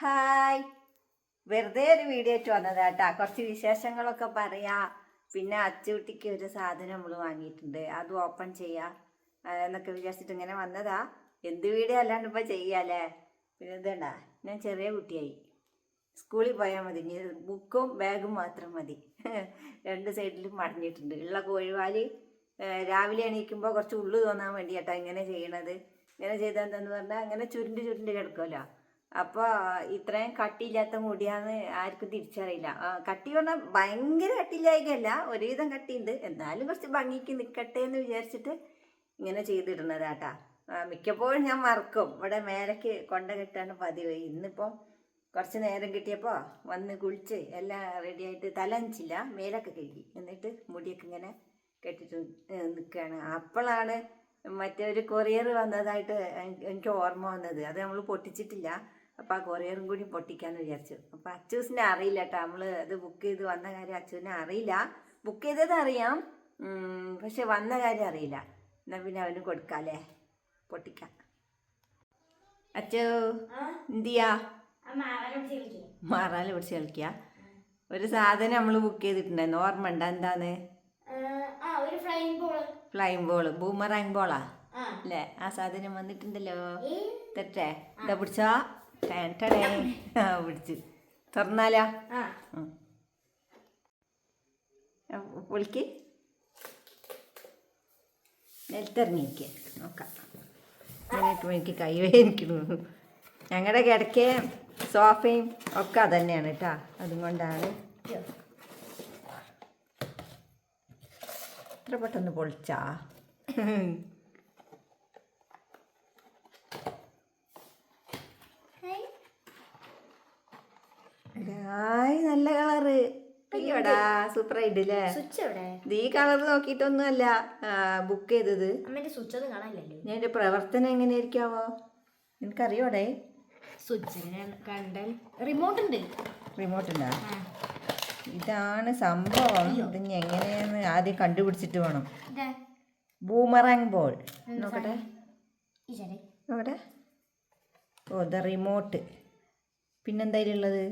Hi. വെറുതെ ഒരു video ആയിട്ട് കേട്ടാ. കുറച്ച് വിശേഷങ്ങളൊക്കെ പറയാ. പിന്നെ അച്ചുകുട്ടിക്ക് ഒരു സാധനം നമ്മൾ വാങ്ങിയിട്ടുണ്ട്. അത് ഓപ്പൺ ചെയ്യാ. എന്നൊക്കെ വിചാരിച്ചിട്ട് ഇങ്ങനെ വന്നതാ. എന്ത് വീഡിയോ അല്ലാണ്ട് ഇപ്പൊ ചെയ്യാല്ലേ പിന്നെ ഇതേണ്ട ഞാൻ ചെറിയ കുട്ടിയായി. സ്കൂളിൽ പോയാൽ മതി. ഇനി ബുക്കും ബാഗും മാത്രം മതി. രണ്ട് സൈഡിലും മടഞ്ഞിട്ടുണ്ട്. ഉള്ള കോഴിവാലി രാവിലെ എണീക്കുമ്പോൾ കുറച്ച് ഉള്ളു തോന്നാൻ വേണ്ടിയിട്ടാ ഇങ്ങനെ ചെയ്യണത്. ഇങ്ങനെ ചെയ്താൽ എന്താന്ന് പറഞ്ഞാൽ അങ്ങനെ ചുരുണ്ട് ചുരുണ്ട് കിടക്കുമല്ലോ അപ്പോൾ ഇത്രയും കട്ടിയില്ലാത്ത മുടിയാന്ന് ആർക്കും തിരിച്ചറിയില്ല. കട്ടി പറഞ്ഞാൽ ഭയങ്കര കട്ടിയില്ലായികയല്ല ഒരുവിധം കട്ടിയുണ്ട്. എന്നാലും കുറച്ച് ഭംഗിക്ക് നിൽക്കട്ടെ എന്ന് വിചാരിച്ചിട്ട് ഇങ്ങനെ ചെയ്തിടുന്നതാട്ടാ. മിക്കപ്പോഴും ഞാൻ മറക്കും. ഇവിടെ മേലേക്ക് കൊണ്ട കെട്ടാണ് പതിവ്. ഇന്നിപ്പം കുറച്ച് നേരം കിട്ടിയപ്പോൾ വന്ന് കുളിച്ച് എല്ലാം റെഡിയായിട്ട് തലഞ്ചില്ല മേലൊക്കെ കഴുകി. എന്നിട്ട് മുടിയൊക്കെ ഇങ്ങനെ കെട്ടിട്ട് നിൽക്കുകയാണ് മറ്റേ ഒരു കൊറിയർ വന്നതായിട്ട് എനിക്ക് ഓർമ്മ വന്നത്. അത് നമ്മൾ പൊട്ടിച്ചിട്ടില്ല. അപ്പോൾ ആ കൊറിയറും കൂടി പൊട്ടിക്കാന്ന് വിചാരിച്ചു. അപ്പോൾ അച്ചൂസിനെ അറിയില്ല കേട്ടോ നമ്മൾ അത് ബുക്ക് ചെയ്ത് വന്ന കാര്യം അച്ചൂസിനെ അറിയില്ല. ബുക്ക് ചെയ്തത് അറിയാം. പക്ഷെ വന്ന കാര്യം അറിയില്ല. എന്നാൽ പിന്നെ അവന് കൊടുക്കാല്ലേ പൊട്ടിക്കാം. അച്ചു എന്തിയാ? മാറാൽ പിടിച്ച് കളിക്കുക ഒരു സാധനം നമ്മൾ ബുക്ക് ചെയ്തിട്ടുണ്ടായിരുന്നു. ഓർമ്മ ഉണ്ടോ എന്താന്ന്? ഫ്ലൈം ബോൾ ബൂമറാങ് ബോളാ അല്ലേ ആ? സാധനം വന്നിട്ടുണ്ടല്ലോ. തെറ്റേ? എന്താ പിടിച്ചോ? ടേൻ ടടേ. ആ പിടിച്ച്. തുറന്നാലാ? പൊളിക്ക്. നിലത്തിറങ്ങിയിരിക്കുക നോക്കാം. എന്നിട്ട് എനിക്ക് കൈവേദനിക്കുന്നു ഞങ്ങളുടെ കിടക്കയും സോഫയും ഒക്കെ അതന്നെയാണ് കേട്ടോ അതുകൊണ്ടാണ് ഇത്ര പെട്ടെന്ന് പൊളിച്ചാ? ഹായ് നല്ല കളറ്. അയ്യോടാ സൂപ്പർ ആയിട്ടില്ലേ സ്വിച്ച് എവിടെ? ഈ കളർ നോക്കിയിട്ടൊന്നുമല്ല ബുക്ക് ചെയ്തത്. അമ്മേന്റെ സ്വിച്ച് ഒന്നും കാണാനില്ലല്ലോ. ഞാൻ എന്റെ പ്രവർത്തനം എങ്ങനെയായിരിക്കാവോ? എനിക്കറിയോടെ സ്വിച്ച് കണ്ടാൽ? റിമോട്ട് ഉണ്ട്. റിമോട്ട് ഉണ്ടോ? ഇതാണ് സംഭവം. ഇത് എങ്ങനെയാണ് എങ്ങനെയാന്ന് ആദ്യം കണ്ടുപിടിച്ചിട്ട് വേണം. ബൂമറാങ് ബോൾ നോക്കട്ടെ. നോക്കട്ടെ. ഓ ദ റിമോട്ട് പിന്നെന്തായാലും ഉള്ളത്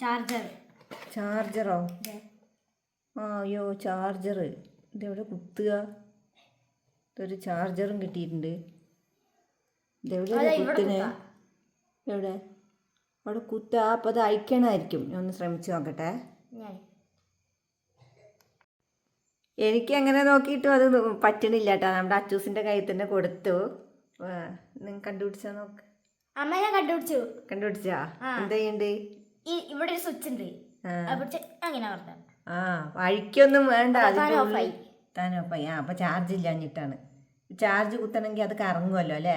ചാർജർ ചാർജറോ ആ അയ്യോ ചാർജർ ഇതെവിടെ കുത്തുക? ഇതൊരു ചാർജറും കിട്ടിയിട്ടുണ്ട്. ഇതെവിടെ അതെ, ഇവിടെ കുത്തുന്നേ? കുത്താം. എവിടെ? അവിടെ കുത്താ അപ്പോൾ അത് അയക്കണമായിരിക്കും. ഞാൻ ഒന്ന് ശ്രമിച്ചു നോക്കട്ടെ. എനിക്ക് അങ്ങനെ നോക്കിയിട്ടും അത് പറ്റണില്ല കേട്ടോ. നമ്മുടെ അച്ചൂസിന്റെ കയ്യിൽ തന്നെ കൊടുത്തു. നിങ്ങൾ കണ്ടുപിടിച്ചാ നോക്ക്. അമ്മ ഞാൻ കണ്ടുപിടിച്ചു? കണ്ടുപിടിച്ചാ എന്താ ചെയ്യണ്ട്? ഇവിടെ ഒരു സ്വിച്ച് ഉണ്ട്. അങ്ങനെ പറഞ്ഞ ആ അഴിക്കൊന്നും വേണ്ട. താൻ ഓഫായി. ആ അപ്പം ചാർജ് ഇല്ലാഞ്ഞിട്ടാണ്. ചാർജ് കുത്തണമെങ്കിൽ അത് കറങ്ങുമല്ലോ അല്ലേ?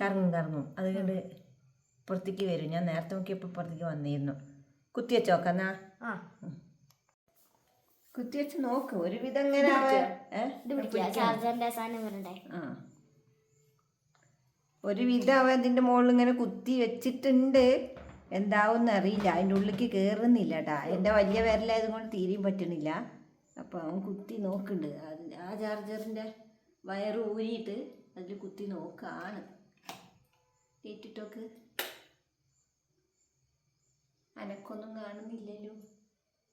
കറങ്ങും കറങ്ങും. അതുകൊണ്ട് കണ്ട് പുറത്തേക്ക് വരും. ഞാൻ നേരത്തെ നോക്കിയപ്പോൾ പുറത്തേക്ക് വന്നിരുന്നു. കുത്തി വെച്ചോക്കെന്നാ കുത്തി വെച്ച് നോക്ക്. ഒരുവിധം സാധനം ആ. ഒരു വിധം അവൻ അതിന്റെ മുകളിൽ ഇങ്ങനെ കുത്തി വെച്ചിട്ടുണ്ട്. എന്താവും അറിയില്ല. അതിന്റെ ഉള്ളിലേക്ക് കയറുന്നില്ല കേട്ടാ എന്റെ വലിയ വിരലായത് കൊണ്ട് തീരെയും പറ്റണില്ല. അപ്പോൾ അവൻ കുത്തി നോക്കുന്നുണ്ട്. അതിന് ആ ചാർജറിന്റെ വയറ് ഊരിയിട്ട് അതിൽ കുത്തി നോക്കാണ്. ഏറ്റിട്ടോക്ക് അനക്കൊന്നും കാണുന്നില്ലല്ലോ.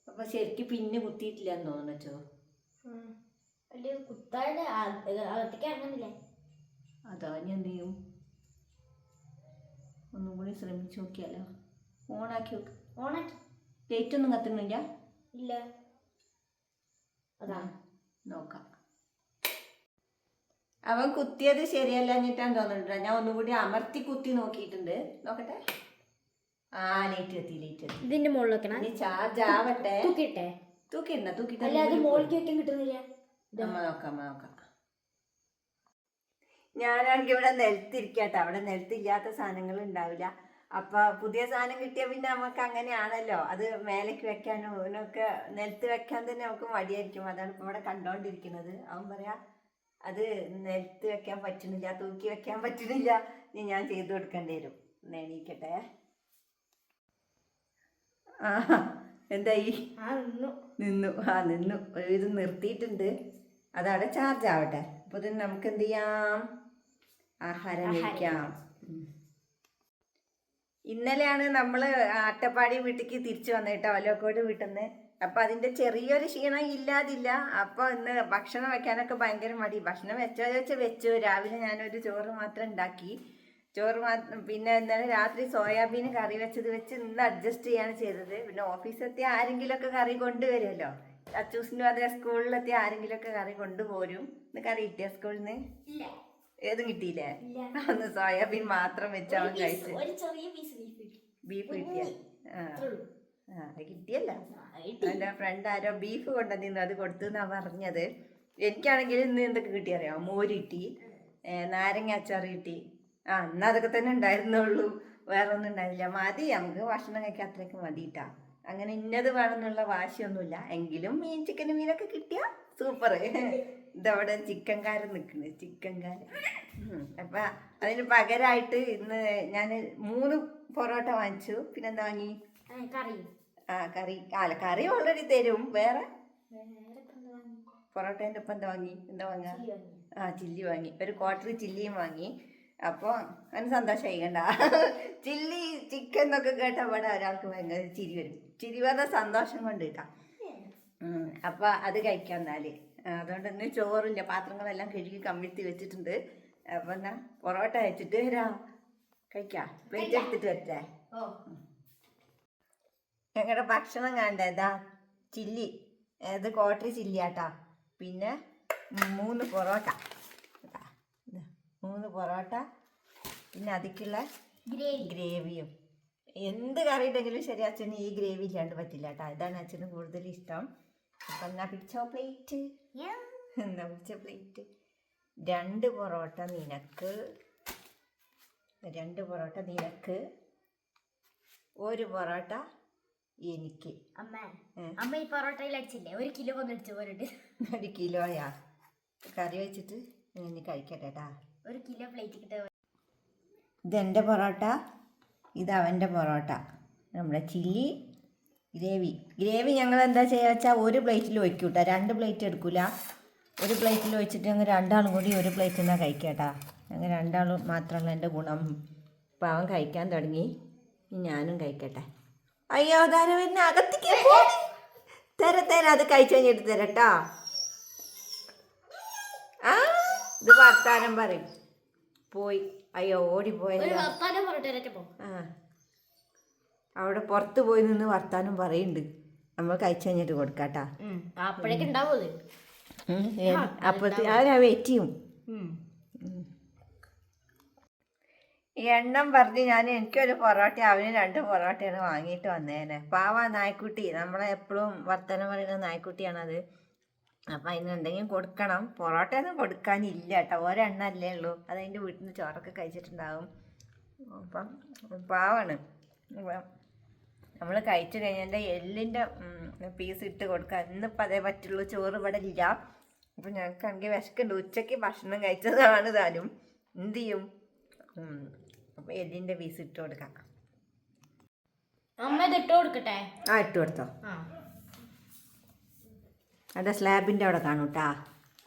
അപ്പോൾ ശരിക്കും പിന്നെ കുത്തിയിട്ടില്ല എന്ന് ഇത് കുത്താണ്ട് അകത്തേക്ക് ഇറങ്ങുന്നില്ലേ? അതാ ഞാൻ എന്ത് ചെയ്യും? ഒന്നും കൂടി ശ്രമിച്ചു നോക്കിയാലോ? ഓണാക്കി നോക്ക്. ഓണാക്കി. ലൈറ്റ് ഒന്നും കത്തുന്നില്ല? ഇല്ല. അതാ നോക്കാം. അവൻ കുത്തിയത് ശരിയല്ല എന്നിട്ടാണ് തോന്നുന്നുണ്ട്? ഞാൻ ഒന്നുകൂടി അമർത്തി കുത്തി നോക്കിയിട്ടുണ്ട്. നോക്കട്ടെ. ആ ലൈറ്റ് എത്തി ലൈറ്റ് എത്തി. ഇതിന്റെ മുകളിൽ വെക്കണം. ഇനി ചാർജ് ആവട്ടെ. തൂക്കിട്ടെ തൂക്കിണ്ട തൂക്കിട്ട് അല്ല അത് മുകളിലേക്ക് വെക്കാൻ കിട്ടുന്നില്ല. അമ്മ നോക്കാം നോക്കാം. ഞാനാണെങ്കിൽ ഇവിടെ നിലത്തിരിക്കട്ടെ. അവിടെ നിലത്തില്ലാത്ത സാധനങ്ങൾ ഉണ്ടാവില്ല അപ്പൊ പുതിയ സാധനം കിട്ടിയ പിന്നെ നമുക്ക് അങ്ങനെയാണല്ലോ. അത് മേലേക്ക് വെക്കാനോ ഇതിനൊക്കെ നിലത്ത് വെക്കാൻ തന്നെ നമുക്ക് മടിയായിരിക്കും. അതാണ് ഇപ്പൊ ഇവിടെ കണ്ടോണ്ടിരിക്കുന്നത്. അവൻ പറയാ അത് നിലത്ത് വെക്കാൻ പറ്റുന്നില്ല തൂക്കി വെക്കാൻ പറ്റുന്നില്ല. ഇനി ഞാൻ ചെയ്തു കൊടുക്കേണ്ടി വരും. എണീക്കട്ടെ. ആ എന്തായി? നിന്നു. നിന്നു. ആ നിന്നു. ഒരു ഇത് നിർത്തിയിട്ടുണ്ട്. അതവിടെ ചാർജ് ആവട്ടെ. അപ്പോൾ ഇത് നമുക്ക് എന്ത് ചെയ്യാം? ആഹാരം കഴിക്കാം ഇന്നലെയാണ് നമ്മൾ അട്ടപ്പാടി വീട്ടിലേക്ക് തിരിച്ചു വന്നത് കേട്ടോ ഒലോക്കോട് വീട്ടിൽ അപ്പം അതിന്റെ ചെറിയൊരു ക്ഷീണം ഇല്ലാതില്ല. അപ്പോൾ ഇന്ന് ഭക്ഷണം വെക്കാനൊക്കെ ഭയങ്കര മടി. ഭക്ഷണം വെച്ചോ വെച്ച് വെച്ചു. രാവിലെ ഞാനൊരു ചോറ് മാത്രം ഉണ്ടാക്കി ചോറ് മാത്രം പിന്നെ ഇന്നലെ രാത്രി സോയാബീൻ കറി വെച്ചത് വെച്ച് ഇന്ന് അഡ്ജസ്റ്റ് ചെയ്യാണ് ചെയ്തത്. പിന്നെ ഓഫീസിലെത്തി ആരെങ്കിലുമൊക്കെ കറി കൊണ്ടുവരുമല്ലോ അച്ചൂസിനും അതേ സ്കൂളിലെത്തി ആരെങ്കിലുമൊക്കെ കറി കൊണ്ടുപോരും. ഇന്ന് കറി കിട്ടിയ സ്കൂളിൽ നിന്ന് ഏതും കിട്ടിയില്ലേ. അന്ന് സോയാബീൻ മാത്രം വെച്ച് അവൻ കഴിച്ചു. ബീഫ് കിട്ടിയ. അത് കിട്ടിയല്ല. എന്റെ എന്റെ ഫ്രണ്ട് ആരോ ബീഫ് കൊണ്ടുവന്നിരുന്നു അത് കൊടുത്തു എന്നാ പറഞ്ഞത്. എനിക്കാണെങ്കിൽ ഇന്ന് എന്തൊക്കെ കിട്ടിയറിയോ? മോര് കിട്ടി നാരങ്ങ അച്ചാർ കിട്ടി. ആ അന്ന് അതൊക്കെ തന്നെ ഉണ്ടായിരുന്നുള്ളൂ. വേറെ ഒന്നും ഉണ്ടായില്ല മതി നമുക്ക് ഭക്ഷണം കഴിക്കാൻ അത്രയ്ക്ക് മതിയിട്ടാ അങ്ങനെ ഇന്നത് വേണമെന്നുള്ള വാശിയൊന്നുമില്ല. എങ്കിലും മീൻ ചിക്കനും മീനൊക്കെ കിട്ടിയാ സൂപ്പർ ഇതവിടെ ചിക്കൻ കാരൻ നിൽക്കുന്നത് ചിക്കൻ കാരൻ ഉം. അപ്പൊ അതിന് പകരമായിട്ട് ഇന്ന് ഞാൻ മൂന്ന് പൊറോട്ട വാങ്ങിച്ചു. പിന്നെന്താ വാങ്ങി? കറി. ആ കറി. അല്ല കറി ഓൾറെഡി തരും. വേറെ? വാങ്ങി? പൊറോട്ടേന്റെ ഒപ്പം എന്താ വാങ്ങി? എന്താ വാങ്ങുക ആ ചില്ലി വാങ്ങി. ഒരു ക്വാർട്ടർ ചില്ലിയും വാങ്ങി. അപ്പോൾ അതിന് സന്തോഷമായി കണ്ട. ചില്ലി ചിക്കൻ എന്നൊക്കെ കേട്ടാൽ ഇവിടെ ഒരാൾക്ക് ഭയങ്കര ചിരി വരും. ചിരി വന്ന സന്തോഷം കൊണ്ട് കിട്ടാം. അപ്പം അത് കഴിക്കാം എന്നാൽ. ആ, അതുകൊണ്ട് ഇന്ന് ചോറില്ല. പാത്രങ്ങളെല്ലാം കഴുകി കമ്മിഴ്ത്തി വെച്ചിട്ടുണ്ട്. അപ്പൊ എന്നാ പൊറോട്ട വെച്ചിട്ട് വരാം. കഴിക്കാം. പ്ലേറ്റ് എടുത്തിട്ട് വരട്ടെ. ഞങ്ങളുടെ ഭക്ഷണം കണ്ടതാ ചില്ലി. അത് കോട്ടറി ചില്ലിയാട്ടാ. പിന്നെ മൂന്ന് പൊറോട്ട. മൂന്ന് പൊറോട്ട. പിന്നെ അതിക്കുള്ള ഗ്രേവി ഗ്രേവിയും. എന്ത് കറി ഉണ്ടെങ്കിലും ശരി അച്ഛന് ഈ ഗ്രേവി ഇല്ലാണ്ട് പറ്റില്ല കേട്ടോ ഇതാണ് അച്ഛന് കൂടുതൽ ഇഷ്ടം. എന്നാ പിടിച്ചോ പ്ലേറ്റ്? എന്നാ പിടിച്ച പ്ലേറ്റ്. രണ്ട് പൊറോട്ട നിനക്ക്. രണ്ട് പൊറോട്ട നിനക്ക്. ഒരു പൊറോട്ട എനിക്ക്. അമ്മ അമ്മ ഈ പൊറോട്ടയിൽ അടിച്ചില്ലേ ഒരു കിലോ ഒന്ന് അടിച്ചു പോരട്ട് ഒരു കിലോയാ? കറി വെച്ചിട്ട് ഇനി കഴിക്കട്ടെ കേട്ടാ ഒരു കിലോ പ്ലേറ്റ് കിട്ടുക ഇതെന്റെ പൊറോട്ട ഇത് അവന്റെ പൊറോട്ട. നമ്മുടെ ചില്ലി ഗ്രേവി ഗ്രേവി ഞങ്ങൾ എന്താ ചെയ്യുക വെച്ചാൽ ഒരു പ്ലേറ്റിൽ വയ്ക്കും കേട്ടോ രണ്ട് പ്ലേറ്റ് എടുക്കില്ല ഒരു പ്ലേറ്റിൽ വെച്ചിട്ട് ഞങ്ങൾ രണ്ടാളും കൂടി ഒരു പ്ലേറ്റിൽ നിന്നാണ് കഴിക്കട്ടാ. ഞങ്ങൾ രണ്ടാളും മാത്രമല്ല എന്റെ ഗുണം. അവൻ കഴിക്കാൻ തുടങ്ങി. ഞാനും കഴിക്കട്ടെ. അയ്യോ താരം എന്നെ അകത്തേക്ക്. തരാം തരാം. അത് കഴിച്ചു കഴിഞ്ഞിട്ട് തരട്ടോ. ആ ഇത് വർത്താനം പറയും. പോയി. അയ്യോ പോകും ആ. അവിടെ പുറത്ത് പോയി നിന്ന് വർത്താനം പറയുന്നുണ്ട് നമ്മൾ കഴിച്ചു കഴിഞ്ഞിട്ട് കൊടുക്കാട്ടാ. അപ്പോഴത്തെ അത് ഞാൻ വെയിറ്റ് ചെയ്യും. എണ്ണം പറഞ്ഞ് ഞാൻ എനിക്കൊരു പൊറോട്ട അവന് രണ്ട് പൊറോട്ടയാണ് വാങ്ങിയിട്ട് വന്നേനെ. പാവ നായ്ക്കുട്ടി. നമ്മളെ എപ്പോഴും വർത്തനം പറയുന്ന നായ്ക്കുട്ടിയാണത്. അപ്പം അതിന് എന്തെങ്കിലും കൊടുക്കണം. പൊറോട്ട ഒന്നും കൊടുക്കാനില്ല കേട്ടോ ഒരെണ്ണല്ലേ ഉള്ളൂ. അതതിന്റെ വീട്ടിൽ നിന്ന് ചോറൊക്കെ കഴിച്ചിട്ടുണ്ടാവും. അപ്പം പാവാണ്. നമ്മൾ കഴിച്ചു കഴിഞ്ഞാൽ എല്ലിന്റെ പീസ് ഇട്ട് കൊടുക്കുക ഇന്നിപ്പോൾ അതേ പറ്റുള്ളൂ. ചോറ് ഇവിടെ ഇല്ല. അപ്പം ഞങ്ങൾക്കാണെങ്കിൽ വിശക്കുണ്ട് ഉച്ചയ്ക്ക് ഭക്ഷണം കഴിച്ചതാണ് താനും എന്ത് ചെയ്യും? അപ്പം എല്ലിന്റെ പീസ് ഇട്ട് കൊടുക്കാം. അമ്മ ഇട്ട് കൊടുക്കട്ടെ? ആ ഇട്ട് കൊടുത്തോ. അവിടെ സ്ലാബിന്റെ അവിടെ കാണും കേട്ടാ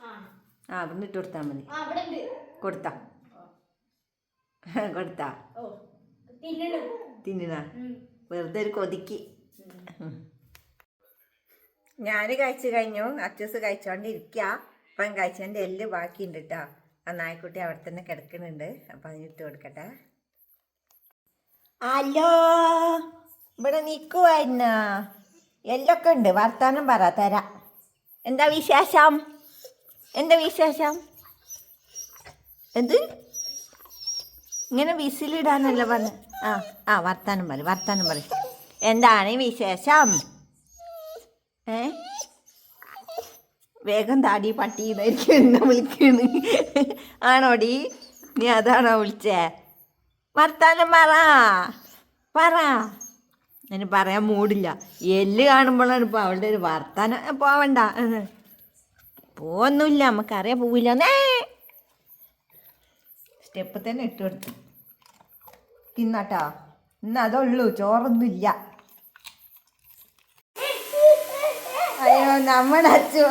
ആ അവിടുന്ന് ഇട്ട് കൊടുത്താൽ മതി. അവിടെ കൊടുത്താ. കൊടുത്താ. ഓ. തിന്നണം. വെറുതെ ഒരു കൊതിക്ക്. ഞാൻ കഴിച്ചു കഴിഞ്ഞു. അച്ചൂസ് കഴിച്ചോണ്ടിരിക്കുക അപ്പം കഴിച്ചതിന്റെ എല്ല് ബാക്കിയുണ്ട് കേട്ടോ ആ നായ്ക്കുട്ടി അവിടെ തന്നെ കിടക്കുന്നുണ്ട് അപ്പം അതിന് ഇട്ട് കൊടുക്കട്ടെ. ഹലോ? ഇവിടെ നിൽക്കുവായിരുന്ന എല്ലൊക്കെ ഉണ്ട്. വർത്താനം പറ തരാം. എന്താ വിശേഷം? എന്താ വിശേഷം? എന്ത്? ഇങ്ങനെ വിസിലിടാനല്ല പറഞ്ഞ. ആ ആ വർത്താനം പറ വർത്താനം പറ എന്താണ് വിശേഷം? ഏ? വേഗം താടി പട്ടി ഇതായിരിക്കും എന്നെ വിളിക്കണ് ആണോടി? നീ അതാണോ വിളിച്ചേ? വർത്താനം പറ പറ. എന്നെ പറയാൻ മൂടില്ല. എല്ല് കാണുമ്പോഴാണ് ഇപ്പോൾ അവളുടെ ഒരു വർത്താനം. പോവണ്ട. പോവൊന്നുമില്ല. നമുക്കറിയാൻ പോവില്ല. സ്റ്റെപ്പ് തന്നെ ഇട്ട് കൊടുത്തു. തിന്നാട്ടാ ഇന്ന് അതുള്ളൂ ചോറൊന്നുമില്ല. അയ്യോ നമ്മുടെ നമ്മളച്ചു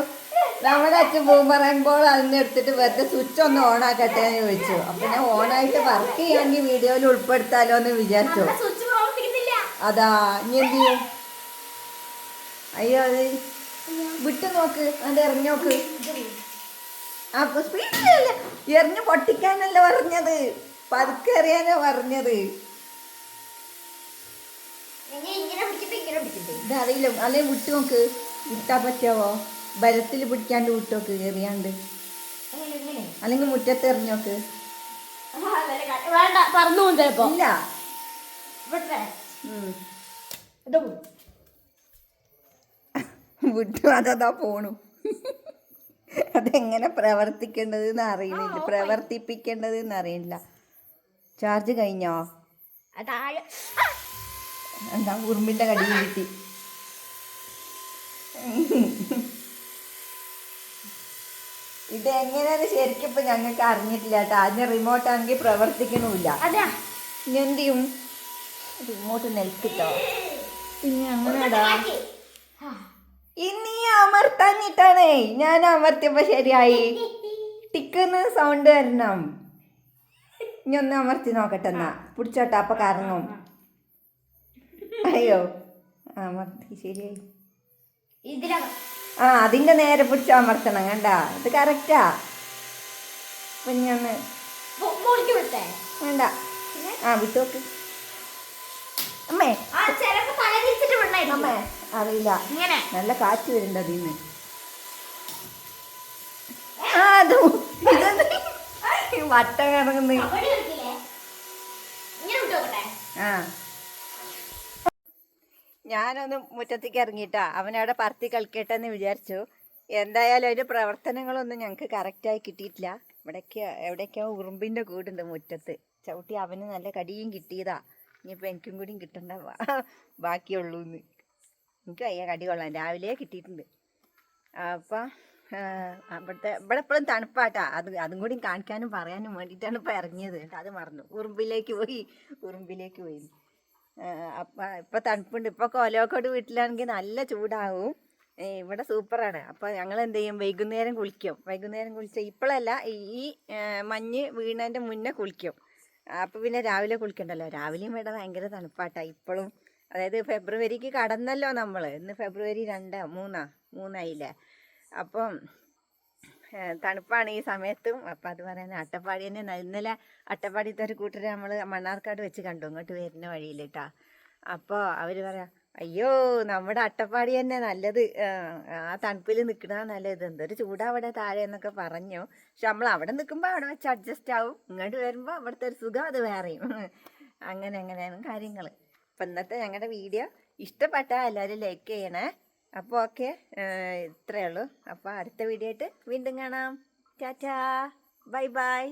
നമ്മുടെ അച്ഛൻ പൂ പറയുമ്പോൾ അതിനെ എടുത്തിട്ട് വെറുതെ സ്വിച്ച് ഒന്ന് ഓൺ ആക്കട്ടെ എന്ന് ചോദിച്ചു. അപ്പൊ ഞാൻ ഓണായിട്ട് വർക്ക് ചെയ്യാമെങ്കിൽ വീഡിയോയിൽ ഉൾപ്പെടുത്താലോ എന്ന് വിചാരിച്ചു. അതാ ഇനി എന്ത് ചെയ്യും? അയ്യോ അത് വിട്ടു നോക്ക് അത് എറിഞ്ഞോക്ക് അപ്പൊ സ്പീഡിലല്ല എറിഞ്ഞു പൊട്ടിക്കാനല്ല പറഞ്ഞത്. പതുക്കെ അറിയാനാ പറഞ്ഞത്. ഇതറിയില്ല അല്ലെ വിട്ടു നോക്ക്. വിട്ടാ പറ്റാവോ? ബലത്തിൽ പിടിക്കാണ്ട് വിട്ടോക്ക് എറിയാണ്ട്. അല്ലെങ്കിൽ മുറ്റത്ത് എറിഞ്ഞോക്ക്. വേണ്ട പറന്നു പോകും ചിലപ്പോ. ഇല്ല. വിട്ടു അതാ പോണു. അതെങ്ങനെ പ്രവർത്തിക്കേണ്ടത് എന്ന് അറിയുന്നില്ല പ്രവർത്തിപ്പിക്കേണ്ടത് എന്ന് അറിയില്ല ചാർജ് കഴിഞ്ഞോ? താഴെ. എന്താ ഉറുമ്പിന്റെ കടി കിട്ടി. ഇത് എങ്ങനെയാണ് ശരിക്കും ഇപ്പൊ ഞങ്ങൾക്ക് അറിഞ്ഞിട്ടില്ല കേട്ടോ. അതിന് റിമോട്ട് ആണെങ്കിൽ പ്രവർത്തിക്കണമില്ല ഇനി എന്ത് ചെയ്യും? റിമോട്ട് നിൽക്കിട്ടോ പിന്നെ അങ്ങനെടാ. ഇനി അമർത്താഞ്ഞിട്ടാണേ ഞാൻ അമർത്തിയപ്പോ ശരിയായി. ടിക്കുന്ന സൗണ്ട് വരണം. ഇനി ഒന്ന് അമർത്തി നോക്കട്ടെ എന്നാ പിടിച്ചോട്ടെ അപ്പൊ കറങ്ങും. അയ്യോ. അമർത്തി ശരിയായി. ആ അതിന്റെ നേരെ പിടിച്ച് അമർത്തണം കണ്ട? ഇത് കറക്റ്റാ. വിട്ടേ. വേണ്ട. ആ വിട്ടോക്ക് അമ്മേ. അമ്മേ അറിയില്ല. നല്ല കാറ്റ് വരുന്നുണ്ട് അതിന്ന്. ആ അത്? വട്ടം കിടക്കുന്നു ആ. ഞാനൊന്ന് മുറ്റത്തേക്ക് ഇറങ്ങിയിട്ടാ. അവനവിടെ പറത്തി കളിക്കട്ടെ എന്ന് വിചാരിച്ചു. എന്തായാലും അതിന്റെ പ്രവർത്തനങ്ങളൊന്നും ഞങ്ങൾക്ക് കറക്റ്റായി കിട്ടിയിട്ടില്ല. ഇവിടേക്ക് എവിടേക്കോ ഉറുമ്പിന്റെ കൂടുണ്ട് മുറ്റത്ത്. ചവിട്ടി അവന് നല്ല കടിയും കിട്ടിയതാ. ഇനിയിപ്പോൾ എനിക്കും കൂടിയും കിട്ടണ്ട ബാക്കിയുള്ളൂന്ന്. എനിക്ക് വയ്യ കടി കൊള്ളാം രാവിലെ കിട്ടിയിട്ടുണ്ട്. അപ്പം അവിടുത്തെ ഇവിടെ എപ്പോഴും തണുപ്പാട്ടാ. അത് അതും കൂടി കാണിക്കാനും പറയാനും വേണ്ടിയിട്ടാണ് ഇപ്പം ഇറങ്ങിയത് അത് മറന്നു. ഉറുമ്പിലേക്ക് പോയി. ഉറുമ്പിലേക്ക് പോയി. അപ്പം ഇപ്പം തണുപ്പുണ്ട്. ഇപ്പോൾ കോലോക്കോട് വീട്ടിലാണെങ്കിൽ നല്ല ചൂടാവും. ഇവിടെ സൂപ്പറാണ്. അപ്പോൾ ഞങ്ങൾ എന്ത് ചെയ്യും? വൈകുന്നേരം കുളിക്കും. വൈകുന്നേരം കുളിച്ച ഇപ്പോഴല്ല ഈ മഞ്ഞ് വീണതിന്റെ മുന്നേ കുളിക്കും. അപ്പോൾ പിന്നെ രാവിലെ കുളിക്കണ്ടല്ലോ. രാവിലെയും ഇവിടെ ഭയങ്കര തണുപ്പാട്ടാ ഇപ്പോഴും. അതായത് ഫെബ്രുവരിക്ക് കടന്നല്ലോ നമ്മൾ ഇന്ന് ഫെബ്രുവരി രണ്ടാ മൂന്നാ മൂന്നായില്ലേ? അപ്പം തണുപ്പാണ് ഈ സമയത്തും. അപ്പം അത് പറയാൻ അട്ടപ്പാടി തന്നെ ഇന്നലെ അട്ടപ്പാടിയിലത്തെ ഒരു കൂട്ടർ നമ്മൾ മണ്ണാർക്കാട് വെച്ച് കണ്ടു ഇങ്ങോട്ട് വരുന്ന വഴിയിലിട്ടാ. അപ്പോൾ അവർ പറയാ അയ്യോ നമ്മുടെ അട്ടപ്പാടി തന്നെ നല്ലത് ആ തണുപ്പിൽ നിൽക്കണ നല്ലത്. എന്തൊരു ചൂടാവിടെ താഴെ എന്നൊക്കെ പറഞ്ഞു. പക്ഷെ നമ്മൾ അവിടെ നിൽക്കുമ്പോൾ അവിടെ വെച്ച് അഡ്ജസ്റ്റ് ആവും. ഇങ്ങോട്ട് വരുമ്പോൾ അവിടുത്തെ ഒരു സുഖം അത് വേറെയും. അങ്ങനെ അങ്ങനെയാണ് കാര്യങ്ങൾ അപ്പം ഇന്നത്തെ ഞങ്ങളുടെ വീഡിയോ ഇഷ്ടപ്പെട്ടാൽ എല്ലാവരും ലൈക്ക് ചെയ്യണേ. അപ്പോൾ ഓക്കെ ഇത്രയേ ഉള്ളൂ. അപ്പോൾ അടുത്ത വീഡിയോ ആയിട്ട് വീണ്ടും കാണാം. ടാറ്റാ. Bye bye.